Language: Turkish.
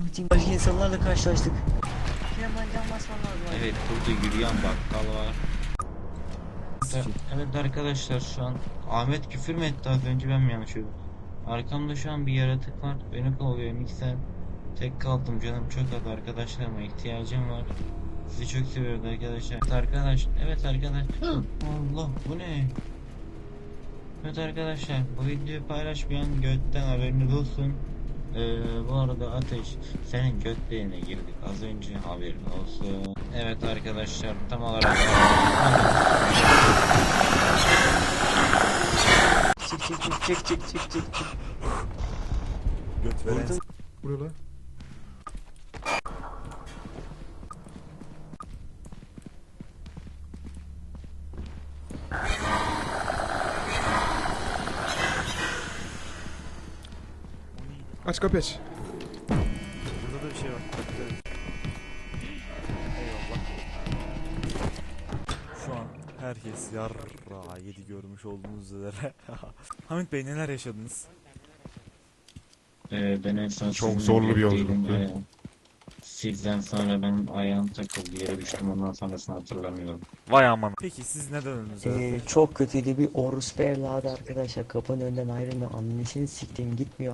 Ahmet'in başka insanlarla karşılaştık. Hemen can basman lazım. Evet burada yürüyen bakkal var. Evet arkadaşlar şu an Ahmet küfür mü etti az önce ben mi yanlış? Arkamda şu an bir yaratık var. Beni kovalıyor mikser. Tek kaldım canım çok az arkadaşlarıma ihtiyacım var. Sizi çok seviyoruz arkadaşlar. Evet arkadaş, evet arkadaş. Allah bu ne? Evet arkadaşlar bu videoyu paylaşmayan götten haberiniz olsun. Ee, bu arada Ateş senin gökleğine girdik az önce haberin olsun. Evet arkadaşlar tam olarak Çık çık çık çık çık çık çık çık. Göt veren Vurdum. Buraya Aç kapıyı aç. Burada da bir şey var. Eyvallah. Şu an herkes yarra yedi görmüş olduğunuz üzere. Hamit Bey neler yaşadınız? Ee, ben en son Çok zorlu bir yolculuktu. Ee, Sizden sonra benim ayağım takıldı yere düştüm ondan sonrasını hatırlamıyorum. Vay aman. Peki siz neden öldünüz? Ee, çok kötüydü bir orospu evladı arkadaşlar kapının önünden ayrılmıyor annesini siktim gitmiyor